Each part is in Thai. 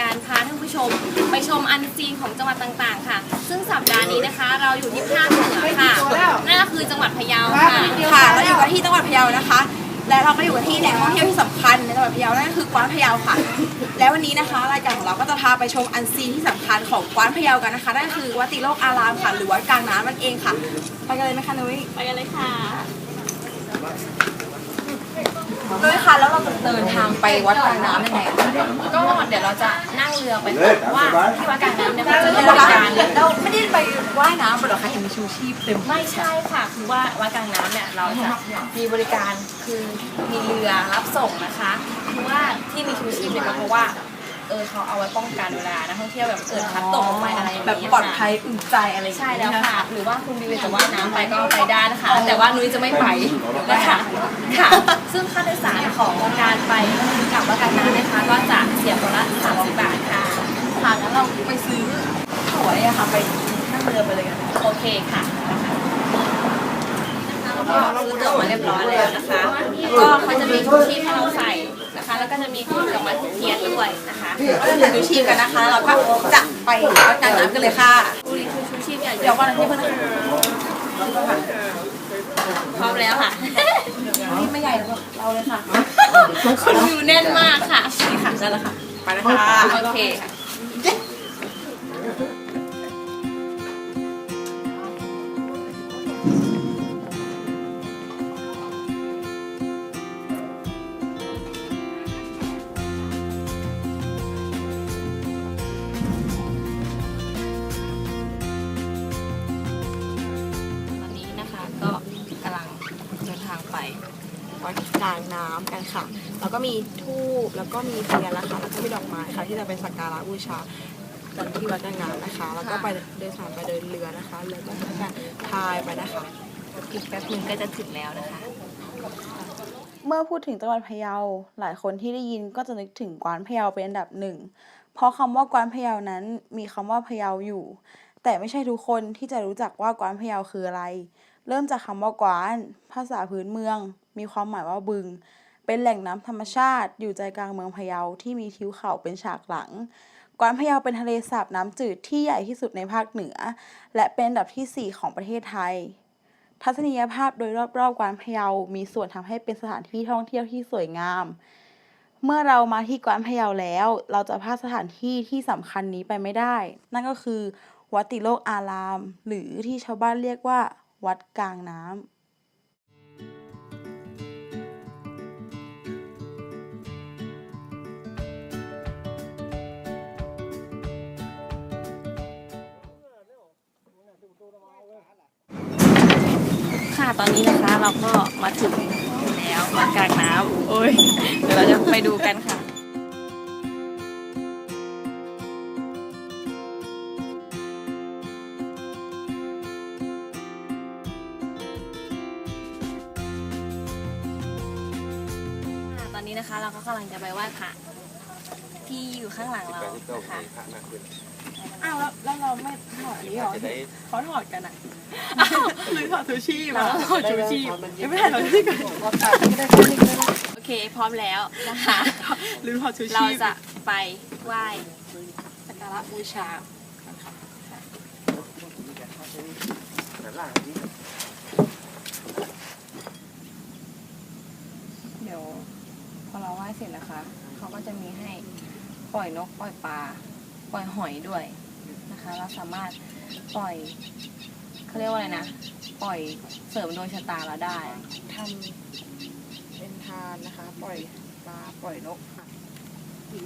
การพาท่านผู้ชม ไปชมอันซีนของจังหวัดต่างๆ ค่ะ ซึ่งสัปดาห์นี้นะคะ เราอยู่ที่ภาคเหนือค่ะนั่นก็คือจังหวัดพะเยาค่ะค่ะเราอยู่กันที่จังหวัดพะเยานะคะ และเราก็อยู่กันที่แหล่งท่องเที่ยวที่สำคัญในจังหวัดพะเยานั่นก็คือกวานพะเยาค่ะ และวันนี้นะคะรายการของเราก็จะพาไปชมอันซีนที่สำคัญของกวานพะเยากันนะคะนั่นก็คือวัดติโลกอารามค่ะหรือวัดกลางน้ำนั่นเองค่ะ ไปกันเลยไหมคะนุ้ยไปกันเลยค่ะ นุ้ยคะแล้วเราจะเดินทางไปวัดกลางน้ำยังไงคะก็เดี๋ยวเราจะนั่งเรือไปค่ะเพราะว่าที่วัดกลางน้ำเนี่ยเขาจะมีเดี๋ยวบนะริคะการเราไม่ได้ไปว่ายน้ำหรอกคะเห็นมีชูชีพเต็มไม่ใช่ค่ะคือว่าวัดกลางน้ำเนี่ยเราจะมีบริการคือมีเรือรับส่งนะคะคือว่าที่มีชูชีพเนี่ยก็เพราะว่า เออเขาเอาไว้ป้องกันเวลานักท่องเที่ยวแบบเกิดพลัดตกลงไปอะไรอย่างแบเงี้บยปลอดภัยอุ่นใจอะไรอย่างใช่เงี้ยแล้วค่ะหรือว่าคุณบิวจะว่ายน้ำไปก็ไปได้นะคะ แต่ว่านุ้ยจะไม่ไปนะคะค่ะ ซึ่งค่าโดยสารของการไปกลับวัดกลางน้ำนะคะ ก็จะเสียคนละ30บาทค่ะ ค่ะงั้นเราไปซื้อตั๋วเนี่ยค่ะไปนั่งเรือไปเลยกันนะคะโอเคค่ะแล้วก็ซื้อตั๋วมาเรียบร้อยแล้วนะคะ ก็เขาจะมีชูชีพให้เราใส่นะคะ แล้วก็จะมีดอกไม้ทูบเทียนด้วยนะคะก็จะถือชูชีพกันนะคะ เราก็จะไปวัดกลางน้ำกันเลยค่ะบุรีคือชูชีพใหญ่เดี๋ยวก่อนนะพี่เพื่อนนะคะพร้อมแล้วค่ะนี่ไม่ใหญ่แล้วเราเลยค่ะคนอยู่แน่นมากค่ะนี่ค่ะได้แล้วค่ะ ไปนะคะโอเค วัดกลางน้ำกันค่ะ แล้วก็มีทูบแล้วก็มีเทียนนะคะแล้วก็มีดอกไม้ค่ะ ที่จะไปสักการะบูชากันที่วัดกลางน้ำนะคะ แล้วก็ไปเดินทางไปเดินเรือนะคะเรือก็จะการพายไปนะคะอีกแป๊บหนึ่งก็จะถึงแล้วนะคะ เมื่อพูดถึงจังหวัดพะเยา หลายคนที่ได้ยินก็จะนึกถึงกวานพะเยาเป็นอันดับหนึ่ง เพราะคำว่ากวานพะเยานั้นมีคำว่าพะเยาอยู่ แต่ไม่ใช่ทุกคนที่จะรู้จักว่ากวานพะเยาคืออะไร เริ่มจากคำว่ากวาน ภาษาพื้นเมือง มีความหมายว่าบึง เป็นแหล่งน้ำธรรมชาติ อยู่ใจกลางเมืองพะเยาที่มีทิวเขาเป็นฉากหลังกวานพะเยาเป็นทะเลสาบน้ำจืดที่ใหญ่ที่สุดในภาคเหนือ และเป็นอันดับที่สี่ของประเทศไทย ทัศนียภาพโดยรอบๆกวานพะเยา มีส่วนทำให้เป็นสถานที่ท่องเที่ยวที่สวยงาม เมื่อเรามาที่กวานพะเยาแล้ว เราจะพลาดสถานที่ที่สำคัญนี้ไปไม่ได้ นั่นก็คือ วัดติโลกอาราม หรือที่ชาวบ้านเรียกว่า วัดกลางน้ำ ตอนนี้นะคะเราก็มาถึงแล้ววัดกลางน้ำโอ้ยเดี๋ยวเราจะไปดูกันค่ะค่ะตอนนี้นะคะเราก็กำลังจะไปไหว้พระที่อยู่ข้างหลังเรานะคะ อ้าวแล้วแล้วเราไม่ถอดอันนี้หรอเขาถอดกันอะหรือถอดชูชีพเราอะก็ถอดชูชีพไม่ถ่ายถอดชูชีพกันโอเคพร้อมแล้วนะคะหรือถอดชูชีพเราจะไปไหว้สักการะบูชาเดี๋ยวพอเราไหว้เสร็จนะคะ เขาก็จะมีให้ปล่อยนกปล่อยปลา ปล่อยหอยด้วยนะคะ เราสามารถปล่อยเขาเรียกว่าอะไรนะ ปล่อยเสริมดวงชะตาเราได้ ทำเป็นทานนะคะ ปล่อยปลาปล่อยนกค่ะ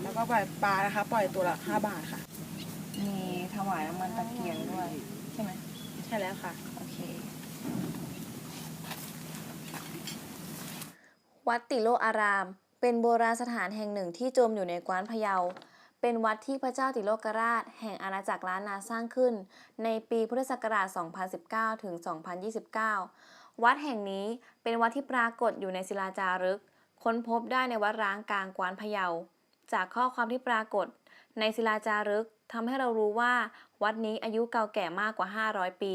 แล้วก็ปล่อยปลานะคะ ปล่อยตัวละห้าบาทค่ะ มีถวายน้ำมันตะเกียงด้วย ใช่ไหมใช่แล้วค่ะ โอเค วัดติโลอาราม เป็นโบราณสถานแห่งหนึ่งที่จมอยู่ในกวานพะเยา เป็นวัดที่พระเจ้าติโลกราช แห่งอาณาจักรล้านนาสร้างขึ้น ในปีพุทธศักราช 2019 ถึง 2029 วัดแห่งนี้เป็นวัดที่ปรากฏอยู่ในศิลาจารึก ค้นพบได้ในวัดร้างกลางกวานพะเยา จากข้อความที่ปรากฏ ในศิลาจารึกทำให้เรารู้ว่า วัดนี้อายุเก่าแก่มากกว่า 500 ปี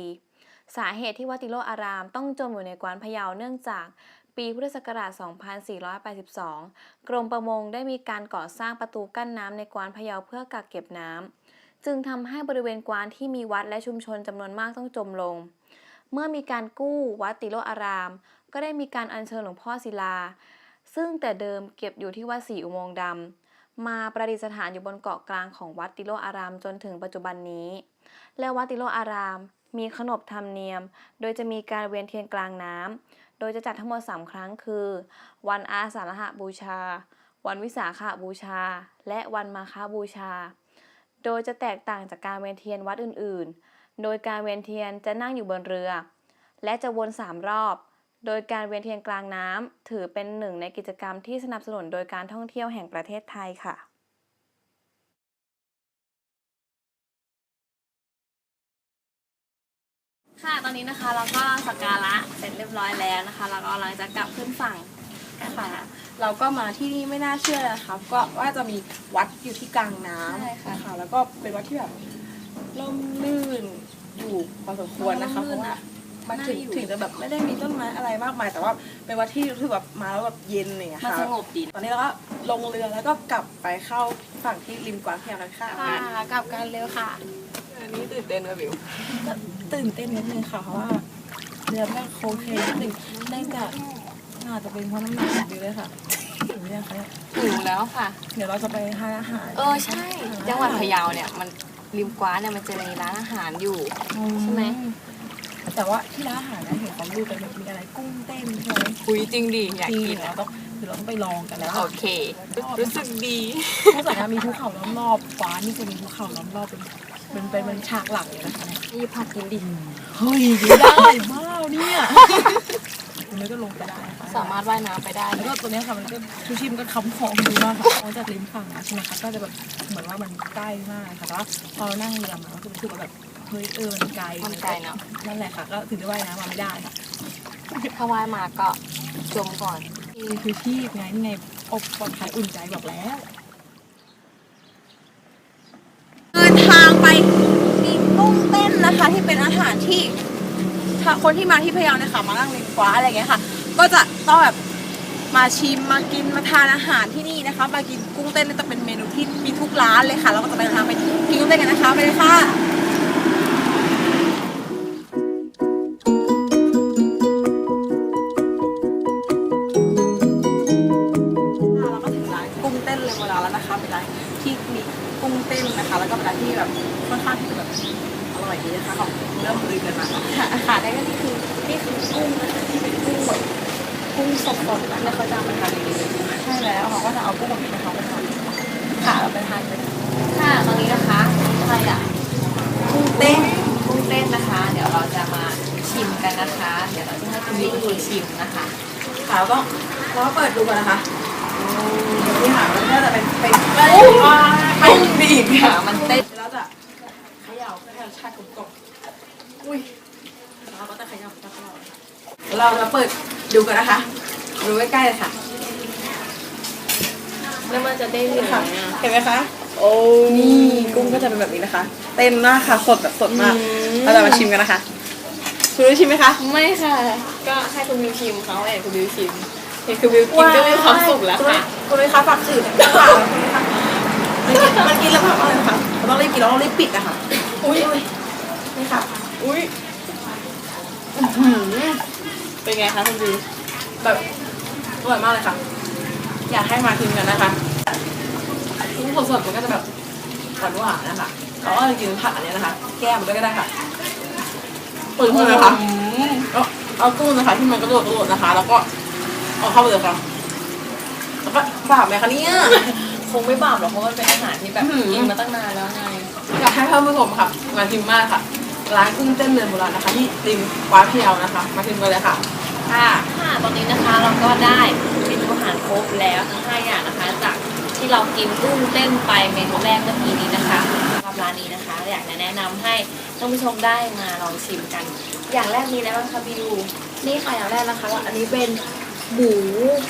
สาเหตุที่วัดติโลอารามต้องจมอยู่ในกวานพะเยาเนื่องจาก ปีพุทธศักราช 2482 กรมประมงได้มีการก่อสร้างประตูกั้นน้ำในกวานพะเยาเพื่อกักเก็บน้ำ จึงทำให้บริเวณกวานที่มีวัดและชุมชนจำนวนมากต้องจมลง เมื่อมีการกู้วัดติโลอาราม ก็ได้มีการอัญเชิญหลวงพ่อศิลา ซึ่งแต่เดิมเก็บอยู่ที่วัดศรีอุโมงค์ดำ มาประดิษฐานอยู่บนเกาะกลางของวัดติโลอารามจนถึงปัจจุบันนี้ และวัดติโลอารามมีขนบธรรมเนียม โดยจะมีการเวียนเทียนกลางน้ำ ดยจะจัดทั้งหมด 3 ครั้งคือ วันอาสาฬหบูชา วันวิสาขบูชา และวันมาฆบูชา โดยจะแตกต่างจากการเวียนเทียนวัดอื่นๆ โดยการเวียนเทียนจะนั่งอยู่บนเรือ และจะวน 3 รอบ โดยการเวียนเทียนกลางน้ำถือเป็นหนึ่งในกิจกรรมที่สนับสนุนโดยการท่องเที่ยวแห่งประเทศไทยค่ะ ค่ะตอนนี้นะคะเราก็สักการะเสร็จเรียบร้อยแล้วนะคะเราก็กำลังจะกลับขึ้นฝั่งค่ะ เราก็มาที่นี่ไม่น่าเชื่อนะคะก็ว่าจะมีวัดอยู่ที่กลางน้ำใช่ค่ะ ค่ะ แล้วก็เป็นวัดที่แบบร่มรื่นอยู่พอสมควรนะคะเพราะว่ามันถึงน่าอยู่ ถึงจะแบบไม่ได้มีต้นไม้อะไรมากมาย แต่ว่าเป็นวัดที่รู้สึกแบบมาแล้วแบบเย็นอะไรอย่างเงี้ยมันค่ะสงบดีตอนนี้เราก็ลงเรือแล้วก็กลับไปเข้าฝั่งที่ริมกวางพะเยากันค่ะ ค่ะกลับกันเร็วค่ะ อันนี้ตื่นเต้นนะบิวก็ตื่นเต้นนิดนึงค่ะเพราะว่าเรือไม่โคเคนิดนึงเนื่องจากน่าจะเป็นเพราะน้ำหนักของบิวเลยค่ะถึงเรื่องคะเนี่ยถึงแล้วค่ะ เดี๋ยวเราจะไปทานอาหารเออใช่ จังหวัดพะเยาเนี่ยมันริมกว้านเนี่ยมันจะมีร้านอาหารอยู่ใช่ไหมแต่ว่าที่ร้านอาหารนะเห็นเขาดูกันมีอะไรกุ้งเต้นใช่ไหมคุยจริงดิอยากจริงกินเราต้องคือเราต้องไปลองกันแล้วโอเค รู้สึกดีนอกจากนั้นมีภูเขาล้อมรอบฟ้านี่จะมีภูเขาล้อมรอบเป็น เป็นเป็นเป็นฉากหลังเลยนะคะเนี่ยนี่ผักกินดิเฮ้ยกินได้มากเนี่ยคุณนี้ก็ลงไปได้นะคะสามารถว่ายน้ำไปได้แล้วก็ตัวเนี้ยค่ะมันก็ชูชีพมันก็ค้ำคอดีมากค่ะมองจากริมฝั่งนะใช่ไหมคะก็จะแบบเหมือนว่ามันใกล้มากค่ะแต่ว่าพอเรานั่งเรือมาก็จะรู้สึกว่าแบบเฮ้ยเออมันไกลมันไกลเนาะนั่นแหละค่ะก็ถึงได้ว่ายน้ำมาไม่ได้ค่ะถ้าว่ายมาก็จมก่อนนี่คือที่ไงนี่ไงอบปลอดภัยอุ่นใจบอกแล้ว เดินทางไปมีกุ้งเต้ นะคะที่เป็นอาหารที่ถ้าคนที่มาที่พะเยาเนี่ยค่ะมานั่งริมฟ้าอะไรอย่างเงี้ยค่ะ ก็จะต้องแบบมาชิมมากินมาทานอาหารที่นี่นะคะ มากินกุ้งเต้นนี่จะเป็นเมนูที่มีทุกร้านเลยค่ะ เราก็จะไปเดินทางไปกินกุ้งเต้นกันนะคะไปเลยค่ะ เริ่มลือกันมาค่ะค่ะได้ก็นี่คือนี่คือกุ้งนะคะที่เป็นกุ้งแบบกุ้งสดๆนะแล้วเขาจะเอามาทานเองเลยใช่แล้วเขาก็จะเอากุ้งแบบนี้นะคะไปทานค่ะเราไปทานกันค่ะตอนนี้นะคะอะไรอะกุ้งเต้นกุ้งเต้นนะคะ เดี๋ยวเราจะมาชิมกันนะคะ เดี๋ยวเราจะให้คุณบิ๊กเป็นคนชิมนะคะค่ะเราต้องเราก็เปิดดูกันนะคะนี่ค่ะมันก็จะเป็นเป็นกุ้งดีดค่ะมันเต้นแล้วจะเขย่าเพื่อให้รสชาติกลมกล่อม อุ้ยเราก็จะเขย่าเขย่าเขย่าเราจะเปิดดูกันนะคะ ดูใกล้ๆเลยค่ะ แล้วมันจะเด้งอยู่ค่ะไหมอะ เห็นไหมคะ โอ้ นี่กุ้งก็จะเป็นแบบนี้นะคะ เต็มมากค่ะ สดแบบสดมาก เราจะมาชิมกันนะคะ คุณได้ชิมไหมคะ ไม่ค่ะ ก็ให้คุณบิวชิมเขาเองคุณบิวชิมเห็นคุณบิวกินก็มีความสุขแล้วค่ะ คุณเลยคะฝากสื่อหน่อยค่ะมันกินแล้วแบบอะไรนะคะเราต้องรีบกินแล้วต้องรีบปิดนะคะอุ้ยนี่ค่ะ อุ้ยเป็นไงคะคุณบิวแบบอร่อยมากเลยค่ะ อยากให้มาชิมกันนะคะกุ้งสดๆมันก็จะแบบหวานหวานๆนะคะเราก็จะกินผักอันนี้นะคะ แก้มด้วยก็ได้ค่ะเปิดเลยนะคะ เอาเอากุ้งนะคะที่มันกระโดดกระโดดนะคะ แล้วก็เอาเข้าไปเลยค่ะแล้วก็บาปไหมคะเนี่ย คงไม่บาปหรอกเพราะมันเป็นอาหารที่แบบอื้อหือ กินมาตั้งนานแล้วไง อยากให้ท่านผู้ชมค่ะมาชิมมากค่ะ ร้านกุ้งเต้นเรือนโบราณนะคะที่ริมกว้านพะเยานะคะ มาชิมกันเลยค่ะ ค่ะค่ะตอนนี้นะคะเราก็ได้เมนูอาหารครบแล้วทั้งห้าอย่างนะคะ จากที่เรากินกุ้งเต้นไปเมนูแรกเมื่อกี้นี้นะคะสำหรับร้านนี้นะคะ อยากจะแนะนำให้ท่านผู้ชมได้มาลองชิมกัน อย่างแรกมีอะไรบ้างคะบิวนี่ค่ะอย่างแรกนะคะอันนี้เป็นหมู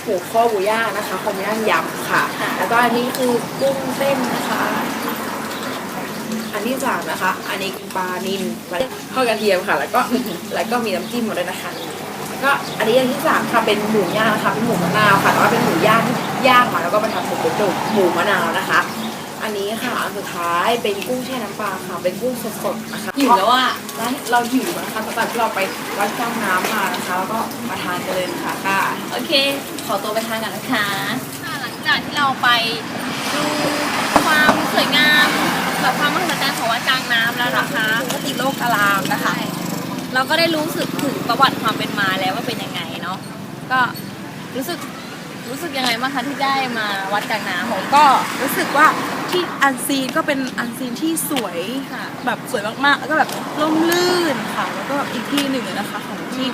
หมูข้อหมูย่างนะคะข้อหมูย่างยำค่ะค่ะ แล้วก็อันนี้คือกุ้งเต้นนะคะ อันที่สามนะคะ อันนี้คือปลานิลปลาทอดกระเทียมค่ะ แล้วก็แล้วก็มีน้ำจิ้มมาด้วยนะคะก็อันนี้อย่างที่สามค่ะเป็นหมูย่างนะคะเป็นหมูมะนาวค่ะแต่ว่าเป็นหมูย่างที่ย่างมาแล้วก็มาทำเป็นตัวหมูมะนาวนะคะ อันนี้ค่ะอันสุดท้ายเป็นกุ้งแช่น้ำปลาค่ะเป็นกุ้งสดๆนะคะหิวแล้วอะร้านเราหิวนะคะตั้งแต่ที่เราไปวัดจ้างน้ำมานะคะแล้วก็มาทานกันเลยค่ะค่ะโอเค ขอตัวไปทานกันนะคะหลังจากที่เราไปดูความสวยงาม แบบความมหัศจรรย์ของวัดกลางน้ำแล้วนะคะปกติโลกอารามนะคะ เราก็ได้รู้สึกถึงประวัติความเป็นมาแล้วว่าเป็นยังไงเนาะก็รู้สึกรู้สึกยังไงบ้างคะที่ได้มาวัดกลางน้ำผมก็รู้สึกว่าที่อันซีนก็เป็นอันซีนที่สวยค่ะแบบสวยมากๆแล้วก็แบบร่มรื่นค่ะ แล้วก็อีกที่หนึ่งเลยนะคะของที่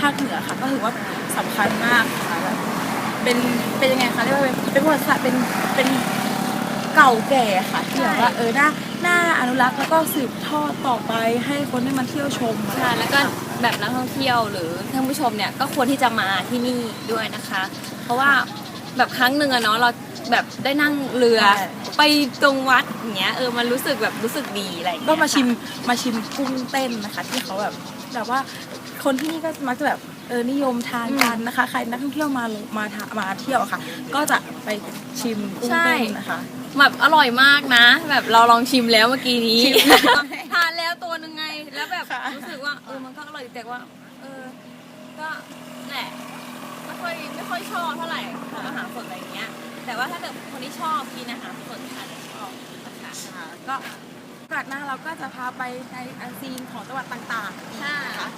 ภาคเหนือค่ะ ก็ถือว่าสำคัญมากค่ะแบบเป็นเป็นยังไงคะเรียกว่าเป็นเป็นประวัติศาสตร์เป็นเป็น เก่าแก่ค่ะที่แบบว่าเออน่าน่าอนุรักษ์แล้วก็สืบทอดต่อไปให้คนได้มาเที่ยวชมอะไรใช่แล้วก็แบบนักท่องเที่ยวหรือท่านผู้ชมเนี่ยก็ควรที่จะมาที่นี่ด้วยนะคะ เพราะว่าแบบครั้งหนึ่งอะเนาะเราแบบได้นั่งเรือใช่ ไปตรงวัดอย่างเงี้ยเออมันรู้สึกแบบรู้สึกดีอะไรอย่างเงี้ยก็มาชิมค่ะมาชิมกุ้งเต้นนะคะ ที่เขาแบบแบบว่าคนที่นี่ก็มักจะแบบเออนิยมทานกันนะคะ ใครนักท่องเที่ยวมาลงมาทามาเที่ยวอะค่ะ ก็จะไปชิมกุ้งเต้นนะคะ แบบอร่อยมากนะ แบบเราลองชิมแล้วเมื่อกี้นี้ ทานแล้วตัวหนึงไง แล้วแบบค่ะรู้สึกว่าเออมันก็อร่อยแต่ว่า เออ ก็แหละไม่ค่อยไม่ค่อยชอบเท่าไหร่อาหารสดอะไรอย่างเงี้ย แต่ว่าถ้าเกิดคนที่ชอบกินอาหารสดอาจจะชอบนะคะค่ะก็โอกาสหน้าเราก็จะพาไปในอันซีนของจังหวัดต่างๆอีกค่ะนะคะ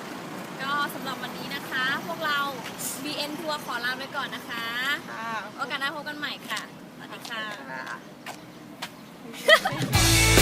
ก็สำหรับวันนี้นะคะ พวกเรา BN ทัวร์ขอลาไปก่อนนะคะค่ะโอกาสหน้าพบกันใหม่ค่ะส วัสดีค่ะค่ะ